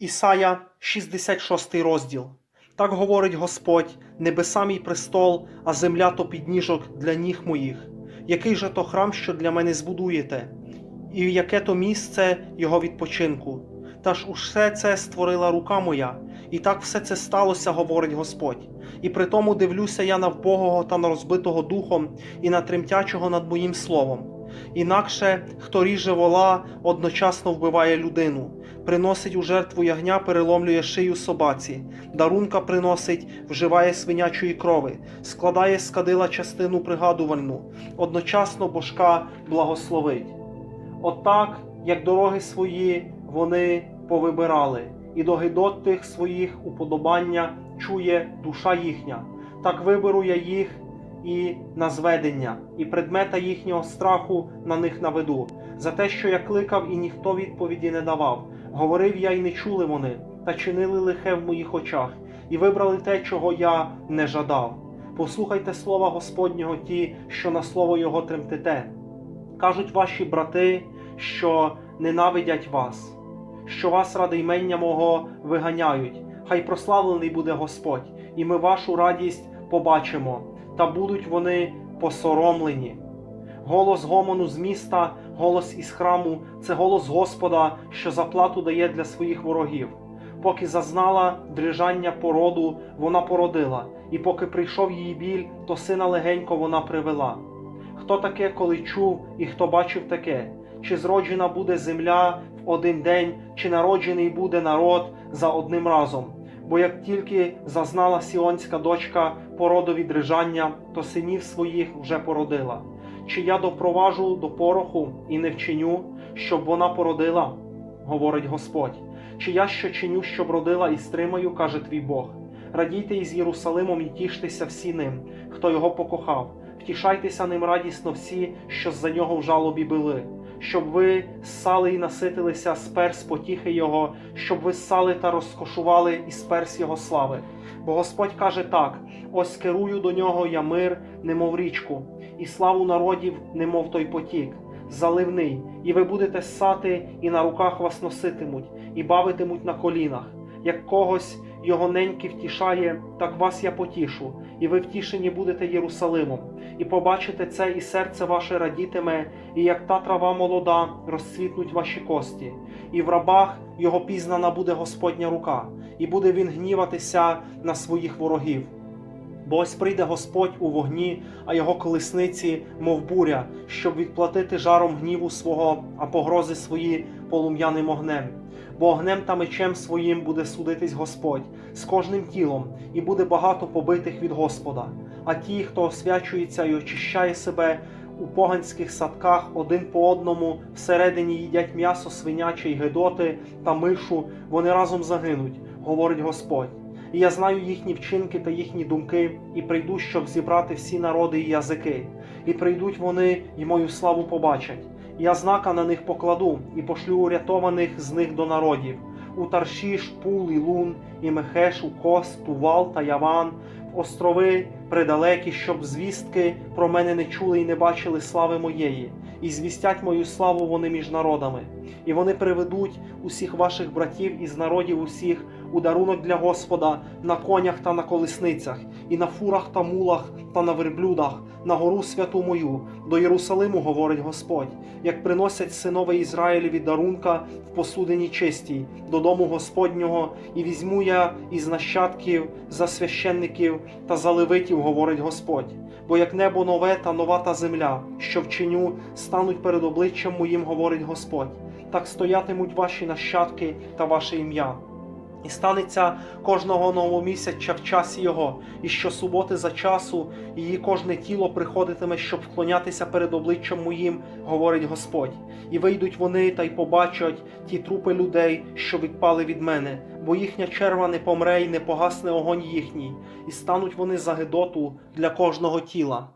Ісая, 66 розділ. Так говорить Господь, небеса мій престол, а земля то підніжок для ніг моїх. Який же то храм, що для мене збудуєте, і яке то місце його відпочинку? Та ж усе це створила рука моя, і так все це сталося, говорить Господь. І при тому дивлюся я на вбогого та на розбитого духом, і на тремтячого над моїм словом. Інакше, хто ріже вола, одночасно вбиває людину, приносить у жертву ягня, переломлює шию собаці, дарунка приносить, вживає свинячої крови, складає з кадила частину пригадувальну, одночасно божка благословить. Отак, як дороги свої вони повибирали, і до гидот тих своїх уподобання чує душа їхня, так виберу я їх і на зведення, і предмета їхнього страху на них наведу, за те, що я кликав, і ніхто відповіді не давав. Говорив я, і не чули вони, та чинили лихе в моїх очах, і вибрали те, чого я не жадав. Послухайте слова Господнього, ті, що на слово Його тремтите. Кажуть ваші брати, що ненавидять вас, що вас ради ймення мого виганяють. Хай прославлений буде Господь, і ми вашу радість побачимо, та будуть вони посоромлені. Голос гомону з міста, голос із храму це голос Господа, що заплату дає для своїх ворогів. Поки зазнала дрижання породу, вона породила, і поки прийшов її біль, то сина легенько вона привела. Хто таке, коли чув, і хто бачив таке? Чи зроджена буде земля в один день, чи народжений буде народ за одним разом? Бо як тільки зазнала сіонська дочка породові дрижання, то синів своїх вже породила. Чи я допроважу до пороху і не вчиню, щоб вона породила, говорить Господь. Чи я що чиню, щоб родила і стримаю, каже твій Бог. Радійте із Єрусалимом і тіштеся всі ним, хто його покохав. Втішайтеся ним радісно всі, що за нього в жалобі били, щоб ви ссали і наситилися з перс потіхи Його, щоб ви ссали та розкошували із перс Його слави. Бо Господь каже так: ось керую до нього я мир, немов річку, і славу народів, немов той потік, заливний, і ви будете ссати, і на руках вас носитимуть, і бавитимуть на колінах, як когось його неньки втішає, так вас я потішу, і ви втішені будете Єрусалимом, і побачите це, і серце ваше радітиме, і як та трава молода, розцвітнуть ваші кості, і в рабах його пізнана буде Господня рука, і буде він гніватися на своїх ворогів. Бо ось прийде Господь у вогні, а його колесниці, мов буря, щоб відплатити жаром гніву свого, а погрози свої полум'яним огнем. Бо огнем та мечем своїм буде судитись Господь з кожним тілом, і буде багато побитих від Господа. А ті, хто освячується і очищає себе у поганських садках один по одному, всередині їдять м'ясо свиняче й гедоти та мишу, вони разом загинуть, говорить Господь. І я знаю їхні вчинки та їхні думки, і прийду, щоб зібрати всі народи і язики, і прийдуть вони, і мою славу побачать. Я знака на них покладу, і пошлю урятованих з них до народів. У Таршіш, Пул, і Лун, і Мехеш, у Кос, Тувал та Яван, в острови придалекі, щоб звістки про мене не чули і не бачили слави моєї, і звістять мою славу вони між народами. І вони приведуть усіх ваших братів із народів усіх у дарунок для Господа на конях та на колесницях, і на фурах та мулах та на верблюдах, на гору святу мою, до Єрусалиму, говорить Господь, як приносять синове Ізраїлеві дарунка в посудині чистій, додому Господнього, і візьму я із нащадків за священників та за левитів, говорить Господь. Бо як небо нове та нова та земля, що вчиню, стануть перед обличчям моїм, говорить Господь, так стоятимуть ваші нащадки та ваше ім'я. І станеться кожного новомісяця в часі його, і щосуботи за часу її кожне тіло приходитиме, щоб вклонятися перед обличчям моїм, говорить Господь. І вийдуть вони та й побачать ті трупи людей, що відпали від мене, бо їхня черва не помре й не погасне огонь їхній, і стануть вони за гидоту для кожного тіла.